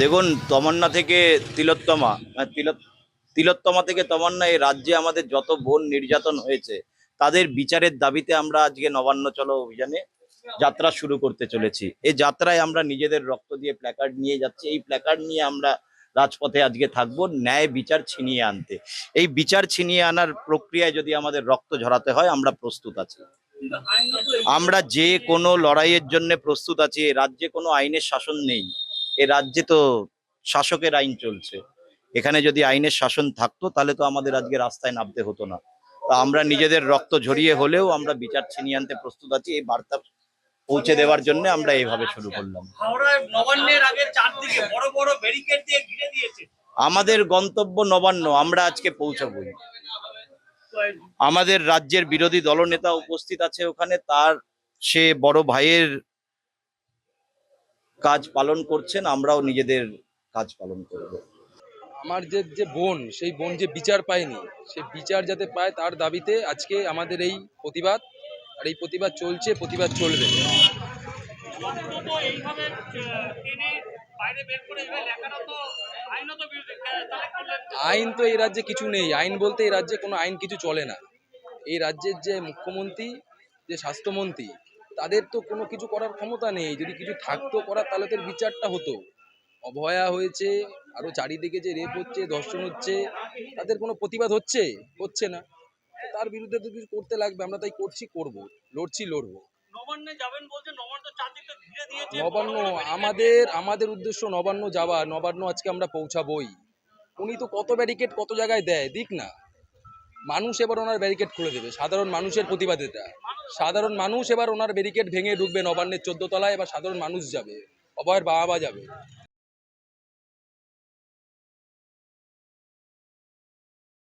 দেখুন, তমান্না থেকে তিলোত্তমা তিলোত্তমা থেকে তমান্না এই রাজ্যে আমাদের যত বোন নির্যাতন হয়েছে, তাদের বিচারের দাবিতে আমরা আজকে নবান্ন চলো অভিযানে যাত্রা শুরু করতে চলেছি। এই যাত্রায় আমরা নিজেদের রক্ত দিয়ে প্ল্যাকার্ড নিয়ে যাচ্ছি। এই প্ল্যাকার্ড নিয়ে আমরা রাজপথে আজকে থাকব ন্যায় বিচার ছিনিয়ে আনতে। এই বিচার ছিনিয়ে আনার প্রক্রিয়ায় যদি আমাদের রক্ত ঝরাতে হয়, আমরা প্রস্তুত আছি। আমরা যে কোনো লড়াইয়ের জন্য প্রস্তুত আছি। রাজ্যে কোনো আইনের শাসন নেই। এ রাজ্যে তো শাসকের আইন চলছে। এখানে যদি আইনের শাসন থাকতো তাহলে তো আমাদের আজকে রাস্তায় নামতে হতো না। তা আমরা নিজেদের রক্ত ঝরিয়ে হলেও আমরা বিচার ছিনিয়ে আনতে প্রস্তুত আছি এই বার্তা পৌঁছে দেওয়ার জন্য আমরা এইভাবে শুরু করলাম। আমাদের গন্তব্য নবান্ন আমরা আজকে পৌঁছাবই। আমাদের রাজ্যের বিরোধী দলনেতা উপস্থিত আছে ওখানে তার সে বড় ভাইয়ের কাজ পালন করছেন, আমরাও নিজেদের কাজ পালন করব। আমার যে যে বোন, সেই বোন যে বিচার পায়নি, সে বিচার যাতে পায় তার দাবিতে আজকে আমাদের এই প্রতিবাদ, আর এই প্রতিবাদ চলছে, প্রতিবাদ চলবে। আইন তো এই রাজ্যে কিছু নেই, আইন বলতে এই রাজ্যে কোনো আইন কিছু চলে না। এই রাজ্যের যে মুখ্যমন্ত্রী, যে স্বাস্থ্যমন্ত্রী তাদের তো কোনো কিছু করার ক্ষমতা নেই। যদি কিছু থাকতো করার তাহলে তো বিচারটা হতো। অভয়া হয়েছে আরও চারিদিকে যে রেপ হচ্ছে ধর্ষণ হচ্ছে তাদের কোনো প্রতিবাদ হচ্ছে? হচ্ছে না। তার বিরুদ্ধে তো কিছু করতে লাগবে আমরা তাই করছি করব। লড়ছি লড়বো। নবান্নে আমাদের আমাদের উদ্দেশ্য নবান্ন যাওয়া নবান্ন আজকে আমরা পৌঁছাবই। উনি তো কত ব্যারিকেড কত জায়গায় দেয় দিক না। মানুষ এবার ওনার ব্যারিকেড খুলে দেবে। সাধারণ মানুষের প্রতিবাদ এটা। সাধারণ মানুষ এবার ওনার ব্যারিকেড ভেঙে ঢুকবে নবান্নের চোদ্দ তলায় এবার সাধারণ মানুষ যাবে। অভয়ের বাবা যাবে।